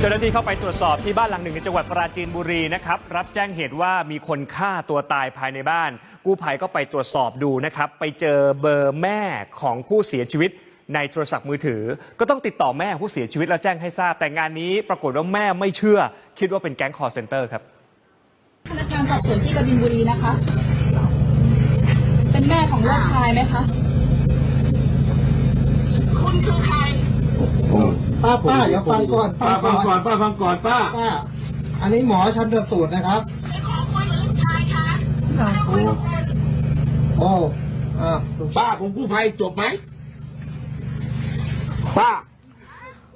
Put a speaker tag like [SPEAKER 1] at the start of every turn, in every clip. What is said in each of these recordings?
[SPEAKER 1] เจ้าหน้าที่เข้าไปตรวจสอบที่บ้านหลังหนึ่งในจังหวัดปราจีนบุรีนะครับรับแจ้งเหตุว่ามีคนฆ่าตัวตายภายในบ้าน กู้ภัยก็ไปตรวจสอบดูนะครับ ไปเจอเบอร์แม่ของผู้เสียชีวิตในโทรศัพท์มือถือ ก็ต้องติดต่อแม่ของผู้เสียชีวิตแล้วแจ้งให้ทราบ แต่งานนี้ปรากฏว่าแม่ไม่เชื่อ คิดว่าเป็นแก๊งคอร์เซนเตอร์ครับ
[SPEAKER 2] พนักงานสอบสวนที่กบินบุรีนะคะ เป็นแม่ของลูกชายไหมคะ
[SPEAKER 3] คุณคือใคร
[SPEAKER 4] ป้าป้าอย่าฟังก่อน
[SPEAKER 5] ป้าฟังก่อนป้าฟังก่อนป้า
[SPEAKER 4] ป้า อันนี้หมอชันสูตรนะครับ
[SPEAKER 3] ไม่ขอคุยกับลูกชายคะไม่ต้องคุยกับคุณ
[SPEAKER 4] โอ้อ่า
[SPEAKER 5] ป้าผมกู้ภัยจบไหมป้า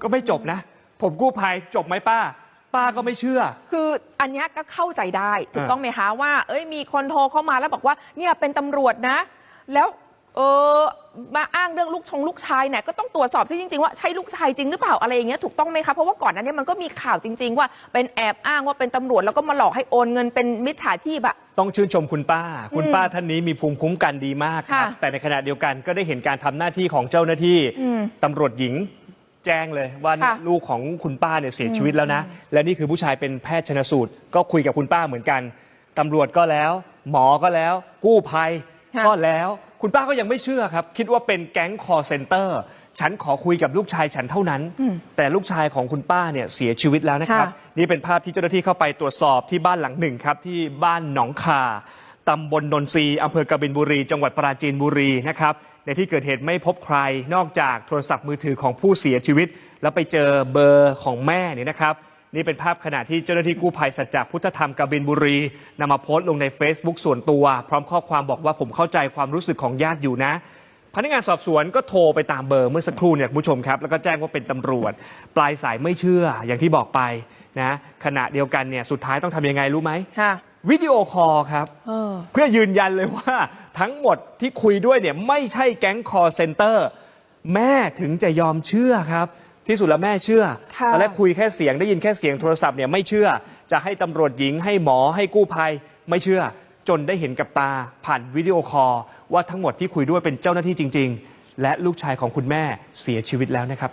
[SPEAKER 1] ก็ไม่จบนะ ผมกู้ภัยจบไหมป้า ป้าก็ไม่เชื่อ
[SPEAKER 6] คืออันเนี้ยก็เข้าใจได้ ถูก
[SPEAKER 1] อ่า
[SPEAKER 6] ต้องไหมคะว่า เอ้ยมีคนโทรเข้ามาแล้วบอกว่า เนี่ยเป็นตำรวจนะ แล้ว เออมาอ้างเรื่องลูกชงลูกชายเนี่ยก็ต้องตรวจสอบซิจริงๆว่าใช่ลูกชายจริงหรือเปล่าอะไรอย่างเงี้ยถูกต้องไหมคะเพราะว่าก่อนหนั้นเนี่ยมันก็มีข่าวจริง ๆ ว่าเป็นแอบอ้างว่าเป็นตำรวจแล้วก็มาหลอกให้โอนเงินเป็นมิจฉาชีพอะ
[SPEAKER 1] ต้องชื่นชมคุณป้า คุณป้าท่านนี้มีภูมิคุ้มกันดีมากครับ
[SPEAKER 6] ค่ะ
[SPEAKER 1] แต่ในขณะเดียวกันก็ได้เห็นการทำหน้าที่ของเจ้าหน้าที่
[SPEAKER 6] อืม
[SPEAKER 1] ตำรวจหญิง แจ้งเลยว่า
[SPEAKER 6] ค่ะ
[SPEAKER 1] ลูกของคุณป้าเนี่ยเสียชีวิตแล้วนะ และนี่คือผู้ชายเป็นแพทย์ชนสูตร ก็คุยกับคุณป้าเหมือนกันตำรวจก็แล้ว หมอก็แล้ว กู้ภัย
[SPEAKER 6] ค่ะ
[SPEAKER 1] ก็แล้ว คุณป้าก็ยังไม่เชื่อครับ คิดว่าเป็นแก๊งคอร์เซนเตอร์ ฉันขอคุยกับลูกชายฉันเท่านั้น แต่ลูกชายของคุณป้าเนี่ยเสียชีวิตแล้วนะครับ
[SPEAKER 6] ค่ะ
[SPEAKER 1] นี่เป็นภาพที่เจ้าหน้าที่เข้าไปตรวจสอบที่บ้านหลังหนึ่งครับที่บ้านหนองคาตำบลนนทรีย์อำเภอกบินบุรี จังหวัดปราจีนบุรีนะครับในที่เกิดเหตุไม่พบใครนอกจากโทรศัพท์มือถือของผู้เสียชีวิต แล้วไปเจอเบอร์ของแม่เนี่ยนะครับ นี่เป็นภาพขณะที่เจ้าหน้าที่กู้ภัยสัจจะพุทธธรรมกบินบุรีนำมาโพสต์ลงใน Facebook ส่วนตัว พร้อมข้อความบอกว่าผมเข้าใจความรู้สึกของญาติอยู่นะ พนักงานสอบสวนก็โทรไปตามเบอร์เมื่อสักครู่เนี่ยคุณผู้ชมครับ แล้วก็แจ้งว่าเป็นตำรวจ ปลายสายไม่เชื่ออย่างที่บอกไปนะขณะเดียวกันเนี่ยสุดท้ายต้องทำยังไงรู้ไหม
[SPEAKER 6] ค่ะ
[SPEAKER 1] วิดีโอคอลครับ
[SPEAKER 6] เออ
[SPEAKER 1] เพื่อยืนยันเลยว่าทั้งหมดที่คุยด้วยเนี่ยไม่ใช่แก๊งคอร์เซนเตอร์แม่ถึงจะยอมเชื่อครับ ที่สุดแล้วแม่เชื่อ
[SPEAKER 6] ค่ะ
[SPEAKER 1] ตอนแรกคุยแค่เสียงได้ยินแค่เสียงโทรศัพท์เนี่ยไม่เชื่อ จะให้ตำรวจหญิงให้หมอให้กู้ภัย ไม่เชื่อ จนได้เห็นกับตาผ่านวิดีโอคอลว่าทั้งหมดที่คุยด้วยเป็นเจ้าหน้าที่จริง ๆ และลูกชายของคุณแม่เสียชีวิตแล้วนะครับ